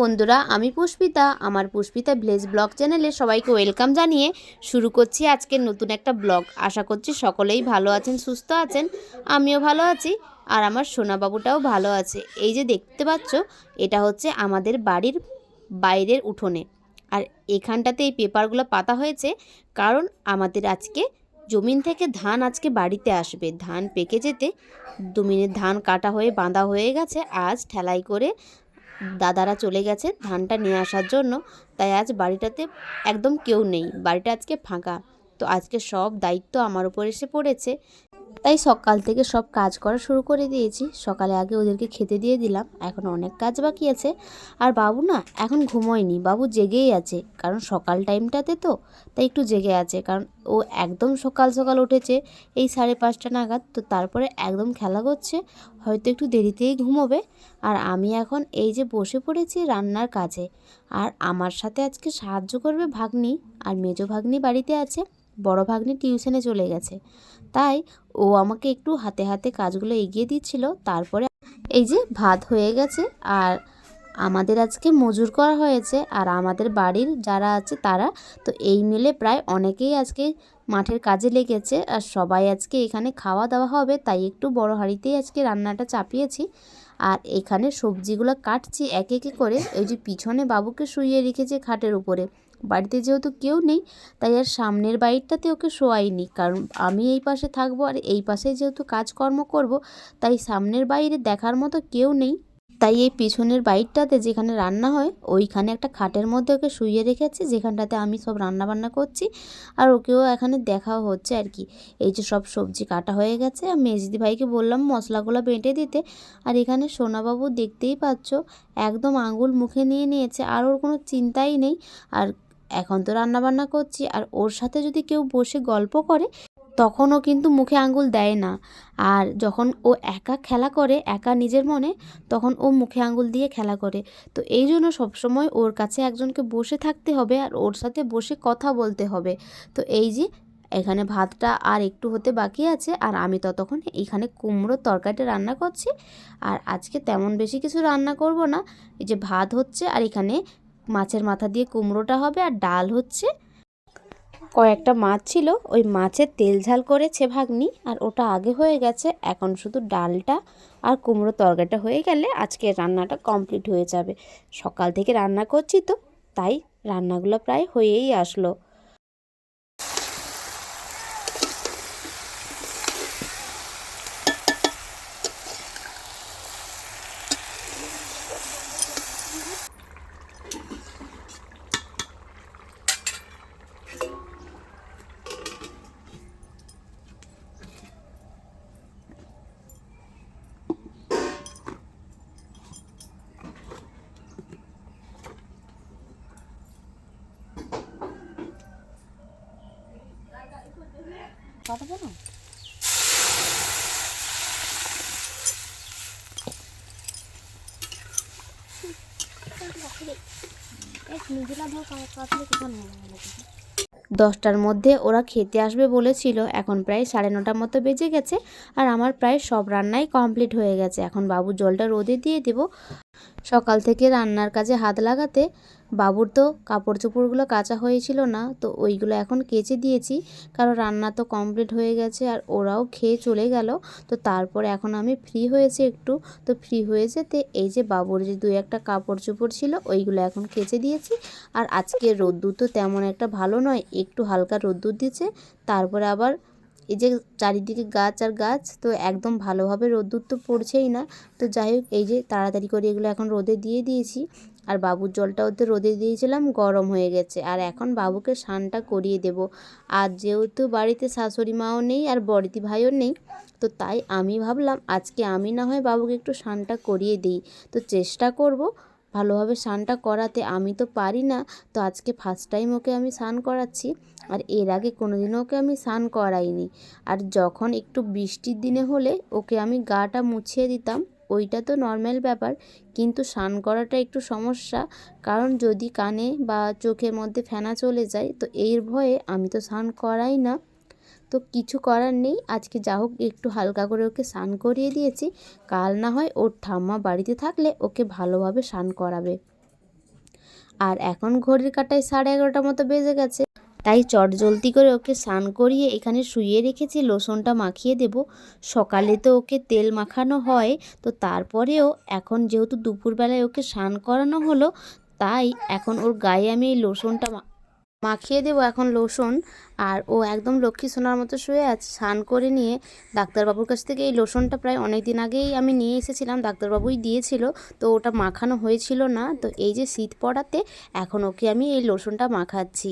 বন্ধুরা, আমি পুষ্পিতা। আমার পুষ্পিতা ভিলেজ ব্লগ চ্যানেলে সবাইকে ওয়েলকাম জানিয়ে শুরু করছি আজকের নতুন একটা ব্লগ আশা করছি সকলেই ভালো আছেন, সুস্থ আছেন, আমিও ভালো আছি আর আমার সোনাবাবুটাও ভালো আছে। এই যে দেখতে পাচ্ছ, এটা হচ্ছে আমাদের বাড়ির বাইরের উঠোনে। আর এখানটাতে এই পেপারগুলো পাতা হয়েছে কারণ আমাদের আজকে জমিন থেকে ধান আজকে বাড়িতে আসবে। ধান পেকে যেতে দুমিনের ধান কাটা হয়ে বাঁধা হয়ে গেছে। আজ ঠেলাই করে দাদারা চলে গেছে ধানটা নিয়ে আসার জন্য। তাই আজ বাড়িটাতে একদম কেউ নেই। বাড়িটা আজকে ফাঁকা। তো আজকে সব দায়িত্ব আমার উপর এসে পড়েছে। তাই সকাল থেকে সব কাজ করা শুরু করে দিয়েছি। সকালে আগে ওদেরকে খেতে দিয়ে দিলাম, এখন অনেক কাজ বাকি আছে। আর বাবু না এখন ঘুমোয়নি, বাবু জেগেই আছে, কারণ সকাল টাইমটাতে তো, তাই একটু জেগে আছে, কারণ ও একদম সকাল সকাল উঠেছে, এই সাড়ে পাঁচটা নাগাদ, তো তারপরে একদম খেলা করছে, হয়তো একটু দেরিতেই ঘুমোবে। আর আমি এখন এই যে বসে পড়েছি রান্নার কাজে, আর আমার সাথে আজকে সাহায্য করবে ভাগ্নি, আর মেজো ভাগ্নি বাড়িতে আছে। বড় ভাগ্নি টিউশনে চলে গেছে। তাই ও আমাকে একটু হাতে হাতে কাজগুলো এগিয়ে দিচ্ছিল। তারপরে এই যে ভাত হয়ে গেছে আর আমাদের আজকে মজুর করা হয়েছে আর আমাদের বাড়ির যারা আছে তারা তো এই মিলে প্রায় অনেকেই আজকে মাঠের কাজে লেগেছে আর সবাই আজকে এখানে খাওয়া দাওয়া হবে তাই একটু বড় হাঁড়িতেই আজকে রান্নাটা চাপিয়েছি। আর এখানে সবজিগুলো কাটছি এক একে করে। ওই যে পিছনে বাবুকে শুইয়ে রেখেছে খাটের উপরে। বাড়িতে যেহেতু কেউ নেই, তাই আর সামনের বাড়িটাতে ওকে শোয়াইনি। কারণ আমি এই পাশে থাকব আর এই পাশে যেহেতু কাজকর্ম করব, তাই সামনের বাইরে দেখার মতো কেউ নেই। তাই এই পিছনের বাইরটাতে যেখানে রান্না হয়, ওইখানে একটা খাটের মধ্যে ওকে শুইয়ে রেখেছি, যেখানটাতে আমি সব রান্না বান্না করছি আর ওকেও এখানে দেখাও হচ্ছে আর কি। এই যে সব সবজি কাটা হয়ে গেছে, আর মেজদি ভাইকে বললাম মশলাগুলো বেঁটে দিতে। আর এখানে সোনাবাবু দেখতেই পাচ্ছ, একদম আঙুল মুখে নিয়ে নিয়েছে, আর ওর কোনো চিন্তাই নেই। আর এখন তো রান্নাবান্না করছি আর ওর সাথে যদি কেউ বসে গল্প করে, তখনও কিন্তু মুখে আঙ্গুল দেয় না। আর যখন ও একা খেলা করে, একা নিজের মনে, তখন ও মুখে আঙ্গুল দিয়ে খেলা করে। তো এই জন্য সবসময় ওর কাছে একজনকে বসে থাকতে হবে আর ওর সাথে বসে কথা বলতে হবে। তো এই যে, এখানে ভাতটা আর একটু হতে বাকি আছে আর আমি ততক্ষণ এখানে কুমড়োর তরকারিটা রান্না করছি। আর আজকে তেমন বেশি কিছু রান্না করব না। এই যে ভাত হচ্ছে আর এখানে মাছের মাথা দিয়ে কুমড়োটা হবে আর ডাল হচ্ছে কয়েকটা মাছ ছিল। ওই মাছের তেল ঝাল করেছে ভাগ্নি আর ওটা আগে হয়ে গেছে। এখন শুধু ডালটা আর কুমড়ো তরকারিটা হয়ে গেলে আজকে রান্নাটা কমপ্লিট হয়ে যাবে। সকাল থেকে রান্না করছি তো, তাই রান্নাগুলো প্রায় হয়েই আসলো। কথা বলো দশটার মধ্যে ওরা খেতে আসবে বলেছিল, এখন প্রায় সাড়ে নটার মতো বেজে গেছে আর আমার প্রায় সব রান্নাই কমপ্লিট হয়ে গেছে। এখন বাবু জলটা রোদে দিয়ে দেব। সকাল থেকে রান্নার কাজে হাত লাগাতে বাবুর তো কাপড় চোপড়গুলো কাচা হয়েছিল না, তো ওইগুলো এখন কেচে দিয়েছি। কারণ রান্না তো কমপ্লিট হয়ে গেছে আর ওরাও খেয়ে চলে গেল। তো তারপরে এখন আমি ফ্রি হয়েছে একটু। তো ফ্রি হয়ে যেতে এই যে বাবুর যে দু একটা কাপড় চোপড় ছিল, ওইগুলো এখন কেচে দিয়েছি। আর আজকে রোদ্দুর তো তেমন একটা ভালো নয়, একটু হালকা রোদ্দুর দিচ্ছে। তারপরে আবার এই যে চারিদিকে গাছ আর গাছ, তো একদম ভালোভাবে রোদ্দুর তো পড়ছেই না। তো যাই হোক, এই যে তাড়াতাড়ি করে এগুলো এখন রোদে দিয়ে দিয়েছি। আর বাবুর জলটা ওতে রোদে দিয়েছিলাম, গরম হয়ে গেছে। আর এখন বাবুকে স্নানটা করিয়ে দেব। আর যেহেতু বাড়িতে শাশুড়ি মাও নেই আর বড়দি ভাইও নেই, তো তাই আমি ভাবলাম আজকে আমি না হয় বাবুকে একটু স্নানটা করিয়ে দিই। তো চেষ্টা করব ভালোভাবে স্নানটা করাতে আমি তো পারি না, তো আজকে ফার্স্ট টাইম ওকে আমি স্নান করাচ্ছি। আর এর আগে কোনোদিনও ওকে আমি স্নান করাইনি। আর যখন একটু বৃষ্টির দিনে হলে ওকে আমি গাটা মুছিয়ে দিতাম, ওইটা তো নর্মাল ব্যাপার। কিন্তু স্নান করাটা একটু সমস্যা, কারণ যদি কানে বা চোখের মধ্যে ফেনা চলে যায়, তো এর ভয়ে আমি তো স্নান করাই না। তো কিছু করার নেই। আজকে যা হোক, একটু হালকা করে ওকে স্নান করিয়ে দিয়েছি। কাল না হয় ওর ঠাম্মা বাড়িতে থাকলে ওকে ভালোভাবে স্নান করাবে। আর এখন ঘড়ির কাটায় সাড়ে এগারোটার মতো বেজে গেছে। তাই চট জলদি করে ওকে স্নান করিয়ে এখানে শুইয়ে রেখেছি, লোশনটা মাখিয়ে দেব। সকালে তো ওকে তেল মাখানো হয়, তো তারপরেও এখন যেহেতু দুপুরবেলায় ওকে স্নান করানো হলো, তাই এখন ওর গায়ে আমি এই লোশনটা মাখিয়ে দেবো এখন লোশন আর ও একদম লক্ষ্মী সোনার মতো শুয়ে আছে, স্নান করে নিয়ে ডাক্তারবাবুর কাছ থেকে এই লোশনটা প্রায় অনেক দিন আগেই আমি নিয়ে এসেছিলাম, ডাক্তারবাবুই দিয়েছিল, তো ওটা মাখানো হয়েছিল না। তো এই যে শীত পড়াতে এখন ওকে আমি এই লোশনটা মাখাচ্ছি।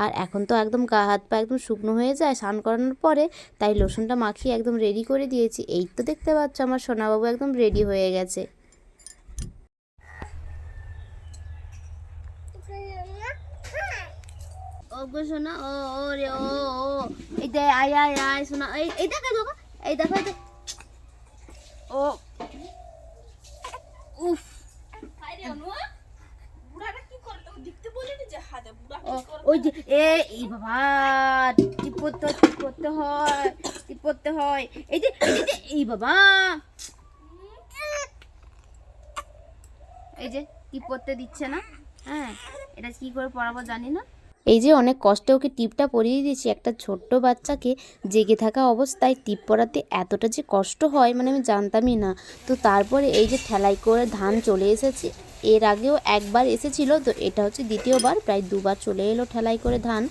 আর এখন তো একদম গা হাত পা একদম শুকনো হয়ে যায়, স্নান করানোর পরে তাই লোশনটা মাখিয়ে একদম রেডি করে দিয়েছি। এই তো দেখতে পাচ্ছ আমার সোনাবাবু একদম রেডি হয়ে গেছে। ও গো শোনা ও ও রে ও ও এই দে আয় আয় আয় শোনা এই এই দেখো দেখো এই দেখো ও উফ ওই যে এ এই বাবা টিপ করতে হয় টিপ করতে হয় টিপ করতে হয় এই যে এই যে এই বাবা এই যে টিপ করতে দিচ্ছে না হ্যাঁ এটা কি করে পড়াবো জানি না এই যে অনেক কষ্টে ওকে টিপটা পরিয়ে দিয়েছি, একটা ছোট্ট বাচ্চাকে জেগে থাকা অবস্থায় টিপ পরাতে এতটা যে কষ্ট হয় মানে আমি জানতামই না। তো তারপরে এই যে ঠেলাই করে ধান চলে এসেছে, এর আগেও একবার এসেছিল, তো এটা হচ্ছে দ্বিতীয়বার, প্রায় দুবার চলে এলো ঠেলাই করে ধান।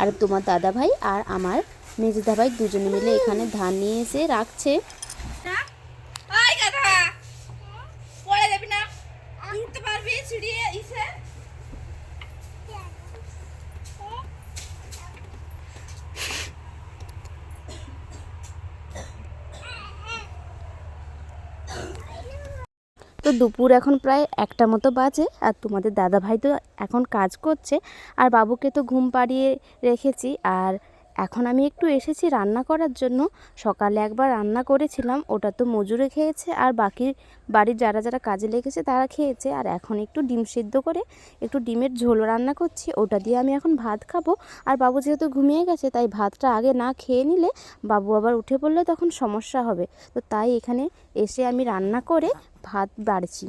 আর তোমার দাদা ভাই আর আমার মেজদা ভাই দুজনে মিলে এখানে ধান নিয়ে এসে রাখছে। পারবি সিঁড়ি ইসে তো দুপুর এখন প্রায় একটা মতো বাজে আর তোমাদের দাদা ভাই তো এখন কাজ করছে আর বাবুকে তো ঘুম পাড়িয়ে রেখেছি আর এখন আমি একটু এসেছি রান্না করার জন্য। সকালে একবার রান্না করেছিলাম, ওটা তো মজুরে খেয়েছে আর বাকি বাড়ির যারা যারা কাজে লেগেছে তারা খেয়েছে। আর এখন একটু ডিম সিদ্ধ করে একটু ডিমের ঝোল রান্না করছি, ওটা দিয়ে আমি এখন ভাত খাব। আর বাবু যেহেতু ঘুমিয়ে গেছে, তাই ভাতটা আগে না খেয়ে নিলে বাবু আবার উঠে পড়লে তখন সমস্যা হবে। তো তাই এখানে এসে আমি রান্না করে ভাত বাড়ছি।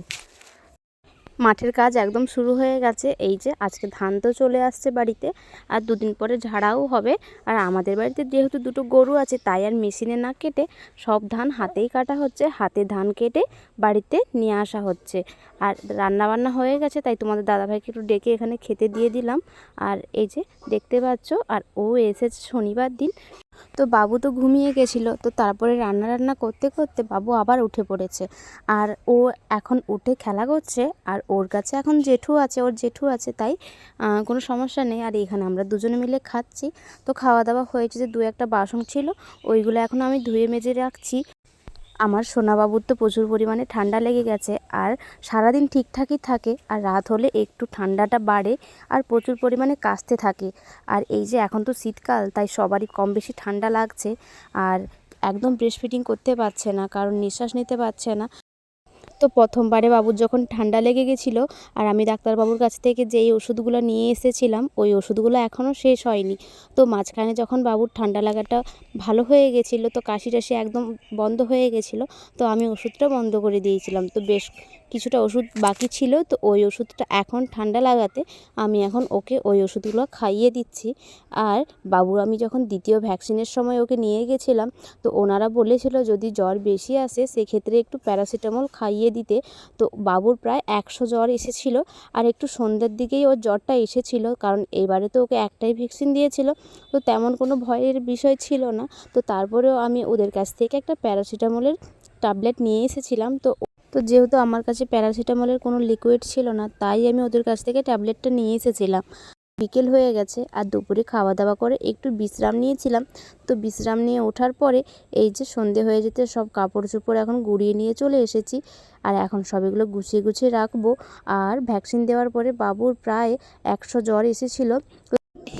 মাঠের কাজ একদম শুরু হয়ে গেছে। এই যে আজকে ধান তো চলে আসছে বাড়িতে, আর দুদিন পরে ঝাড়াও হবে। আর আমাদের বাড়িতে যেহেতু দুটো গরু আছে, তাই আর মেশিনে না কেটে সব ধান হাতেই কাটা হচ্ছে। হাতে ধান কেটে বাড়িতে নিয়ে আসা হচ্ছে। আর রান্না বান্না হয়ে গেছে, তাই তোমাদের দাদাভাইকে একটু ডেকে এখানে খেতে দিয়ে দিলাম। আর এই যে দেখতে পাচ্ছ, আর ও এসেছে শনিবার দিন। তো বাবু তো ঘুমিয়ে গেছিল, তো তারপরে রান্না রান্না করতে করতে বাবু আবার উঠে পড়েছে। আর ও এখন উঠে খেলা করছে, আর ওর কাছে এখন জেঠু আছে, ওর জেঠু আছে তাই কোনো সমস্যা নেই। আর এখানে আমরা দুজনে মিলে খাচ্ছি। তো খাওয়া দাওয়া হয়েছে যে দু একটা বাসন ছিল, ওইগুলো এখন আমি ধুয়ে মেজে রাখছি। আমার সোনাবাবুর তো প্রচুর পরিমাণে ঠান্ডা লেগে গেছে আর সারাদিন ঠিকঠাকই থাকে আর রাত হলে একটু ঠান্ডাটা বাড়ে আর প্রচুর পরিমাণে কাশতে থাকে। আর এই যে এখন তো শীতকাল, তাই সবারই কম বেশি ঠান্ডা লাগছে। আর একদম ব্রেস্ট ফিডিং করতে পারছে না, কারণ নিঃশ্বাস নিতে পারছে না। তো প্রথমবারে বাবুর যখন ঠান্ডা লেগে গেছিল আর আমি ডাক্তারবাবুর কাছ থেকে যেই ওষুধগুলো নিয়ে এসেছিলাম, ওই ওষুধগুলো এখনও শেষ হয়নি। তো মাঝখানে যখন বাবুর ঠান্ডা লাগাটা ভালো হয়ে গেছিল, তো কাশি টাশি একদম বন্ধ হয়ে গেছিল, তো আমি ওষুধটা বন্ধ করে দিয়েছিলাম। তো বেশ কিছুটা ওষুধ বাকি ছিল, তো ওই ওষুধটা এখন ঠান্ডা লাগাতে আমি এখন ওকে ওই ওষুধগুলো খাইয়ে দিচ্ছি। আর বাবু আমি যখন দ্বিতীয় ভ্যাকসিনের সময় ওকে নিয়ে গেছিলাম, তো ওনারা বলেছিল যদি জ্বর বেশি আসে, সেক্ষেত্রে একটু প্যারাসিটামল খাইয়ে দিতে। তো বাবুর প্রায় একশো জ্বর এসেছিল। আর একটু সন্ধ্যের দিকেই ওর জ্বরটা এসেছিল। কারণ এবারে তো ওকে একটাই ভ্যাকসিন দিয়েছিল। তো তেমন কোনো ভয়ের বিষয় ছিল না। তো তারপরেও আমি ওদের কাছ থেকে একটা প্যারাসিটামলের ট্যাবলেট নিয়ে এসেছিলাম। তো তো যেহেতু আমার কাছে প্যারাসিটামলের কোনো লিকুইড ছিল না, তাই আমি ওদের কাছ থেকে ট্যাবলেটটা নিয়ে এসেছিলাম। বিকেল হয়ে গেছে আর দুপুরে খাওয়া দাওয়া করে একটু বিশ্রাম নিয়েছিলাম। তো বিশ্রাম নিয়ে ওঠার পরে এই যে সন্ধে হয়ে যেতে সব কাপড় চোপড় এখন গুড়িয়ে নিয়ে চলে এসেছি। আর এখন সব এগুলো গুছিয়ে গুছিয়ে রাখব। আর ভ্যাকসিন দেওয়ার পরে বাবুর প্রায় একশো জ্বর এসেছিল।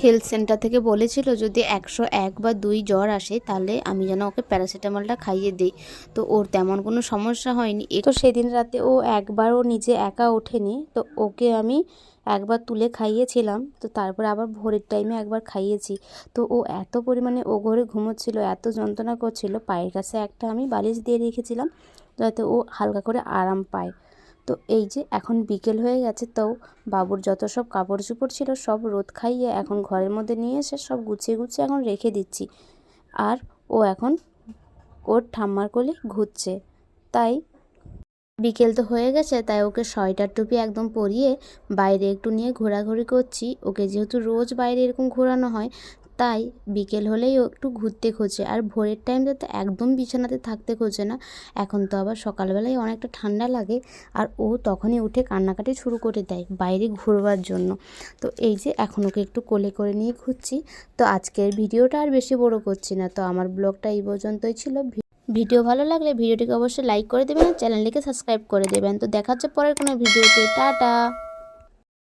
হেলথ সেন্টার থেকে বলেছিল যদি একশো এক বা দুই জ্বর আসে, তাহলে আমি যেন ওকে প্যারাসিটামলটা খাইয়ে দিই। তো ওর তেমন কোনো সমস্যা হয়নি। তো সেদিন রাতে ও একবারও নিজে একা ওঠেনি। তো ওকে আমি একবার তুলে খাইয়েছিলাম। তো তারপরে আবার ভোরের টাইমে একবার খাইয়েছি। তো ও এত পরিমাণে ও ঘরে ঘুমোচ্ছিল, এত যন্ত্রণা করছিল, পায়ের কাছে একটা আমি বালিশ দিয়ে রেখেছিলাম, যাতে ও হালকা করে আরাম পায়। তো এই যে এখন বিকেল হয়ে গেছে, তো বাবুর যত সব কাপড় চোপড় ছিল সব রোদ খাইয়ে এখন ঘরের মধ্যে নিয়ে এসে সব গুছিয়ে গুছিয়ে এখন রেখে দিচ্ছি। আর ও এখন ওর ঠাম্মার কোলে ঘুরছে। তাই বিকেল তো হয়ে গেছে, তাই ওকে সোয়েটার টুপি একদম পরিয়ে বাইরে একটু নিয়ে ঘোরাঘুরি করছি। ওকে যেহেতু রোজ বাইরে এরকম ঘোরানো হয় তাই বিকেল হলেই ও একটু ঘুরতে খোঁজে। আর ভোরের টাইমটা তো একদম বিছানাতে থাকতে খোঁজে না। এখন তো আবার সকালবেলায় অনেকটা ঠান্ডা লাগে আর ও তখনই উঠে কান্নাকাটি শুরু করে দেয় বাইরে ঘুরবার জন্য। তো এই যে এখন ওকে একটু কোলে করে নিয়ে ঘুরছি তো আজকের ভিডিওটা আর বেশি বড় করছি না। তো আমার ব্লগটা এই পর্যন্তই ছিল। ভিডিও ভালো লাগলে ভিডিওটিকে অবশ্যই লাইক করে দেবেন আর চ্যানেলটিকে সাবস্ক্রাইব করে দেবেন। তো দেখা হচ্ছে পরের কোনো ভিডিওতে। টাটা!